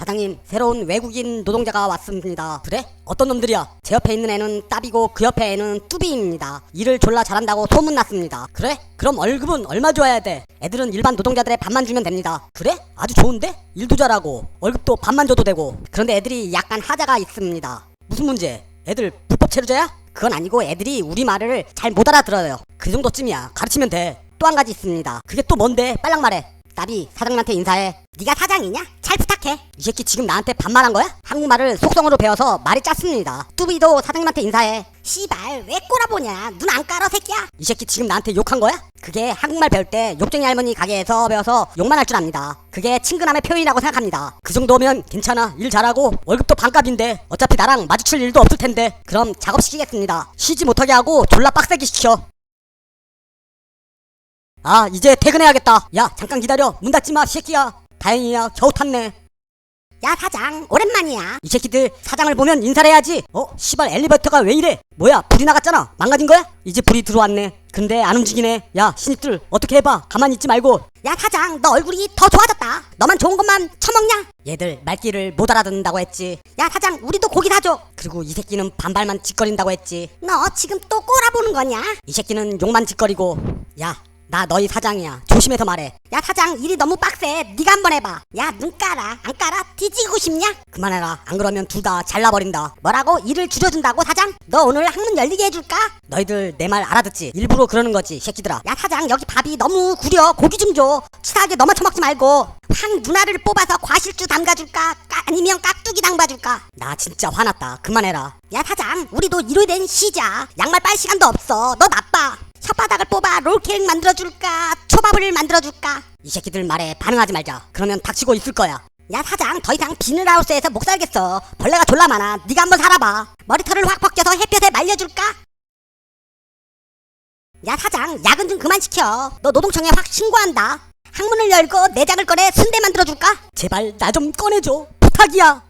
사장님 새로운 외국인 노동자가 왔습니다 그래? 어떤 놈들이야? 제 옆에 있는 애는 따비고 그 옆에 애는 뚜비입니다 일을 졸라 잘한다고 소문났습니다 그래? 그럼 월급은 얼마 줘야 돼? 애들은 일반 노동자들의 반만 주면 됩니다 그래? 아주 좋은데? 일도 잘하고 월급도 반만 줘도 되고 그런데 애들이 약간 하자가 있습니다 무슨 문제? 애들 불법 체류자야? 그건 아니고 애들이 우리 말을 잘 못 알아들어요 그 정도쯤이야 가르치면 돼또 한 가지 있습니다 그게 또 뭔데? 빨랑 말해 나비 사장님한테 인사해. 네가 사장이냐? 잘 부탁해. 이 새끼 지금 나한테 반말한 거야? 한국말을 속성으로 배워서 말이 짰습니다. 뚜비도 사장님한테 인사해. 씨발 왜 꼬라보냐? 눈 안 깔아 새끼야? 이 새끼 지금 나한테 욕한 거야? 그게 한국말 배울 때 욕쟁이 할머니 가게에서 배워서 욕만 할 줄 압니다. 그게 친근함의 표현이라고 생각합니다. 그 정도면 괜찮아. 일 잘하고 월급도 반값인데 어차피 나랑 마주칠 일도 없을 텐데. 그럼 작업시키겠습니다. 쉬지 못하게 하고 졸라 빡세게 시켜 아 이제 퇴근해야겠다. 야 잠깐 기다려. 문 닫지 마 새끼야. 다행이야. 겨우 탔네. 야 사장. 오랜만이야. 이 새끼들 사장을 보면 인사를 해야지. 어? 시발 엘리베이터가 왜 이래? 뭐야 불이 나갔잖아. 망가진 거야? 이제 불이 들어왔네. 근데 안 움직이네. 야 신입들 어떻게 해봐. 가만히 있지 말고. 야 사장. 너 얼굴이 더 좋아졌다. 너만 좋은 것만 처먹냐? 얘들 말귀를 못 알아듣는다고 했지. 야 사장. 우리도 고기 사줘 그리고 이 새끼는 반발만 짓거린다고 했지. 너 지금 또 꼬라보는 거냐? 이 새끼는 욕만 짓거리고. 야 나 너희 사장이야. 조심해서 말해. 야 사장 일이 너무 빡세. 네가 한번 해봐. 야 눈 깔아. 안 깔아? 뒤지고 싶냐? 그만해라. 안 그러면 둘 다 잘라버린다. 뭐라고? 일을 줄여준다고 사장? 너 오늘 학문 열리게 해줄까? 너희들 내 말 알아듣지? 일부러 그러는 거지 새끼들아. 야 사장 여기 밥이 너무 구려. 고기 좀 줘. 치사하게 처먹지 말고. 황 누나를 뽑아서 과실주 담가줄까? 까- 아니면 깍두기 담가줄까? 나 진짜 화났다. 그만해라. 야 사장 우리도 일요일 된 쉬자. 양말 빨 시간도 없어. 너 나빠. 혓바닥을 뽑아 롤케이크 만들어줄까? 초밥을 만들어줄까? 이 새끼들 말에 반응하지 말자. 그러면 닥치고 있을 거야. 야 사장 더 이상 비닐하우스에서 못 살겠어. 벌레가 졸라 많아. 네가 한번 살아봐. 머리털을 확 벗겨서 햇볕에 말려줄까? 야 사장 야근 좀 그만 시켜. 너 노동청에 확 신고한다. 항문을 열고 내장을 꺼내 순대 만들어줄까? 제발 나 좀 꺼내줘. 부탁이야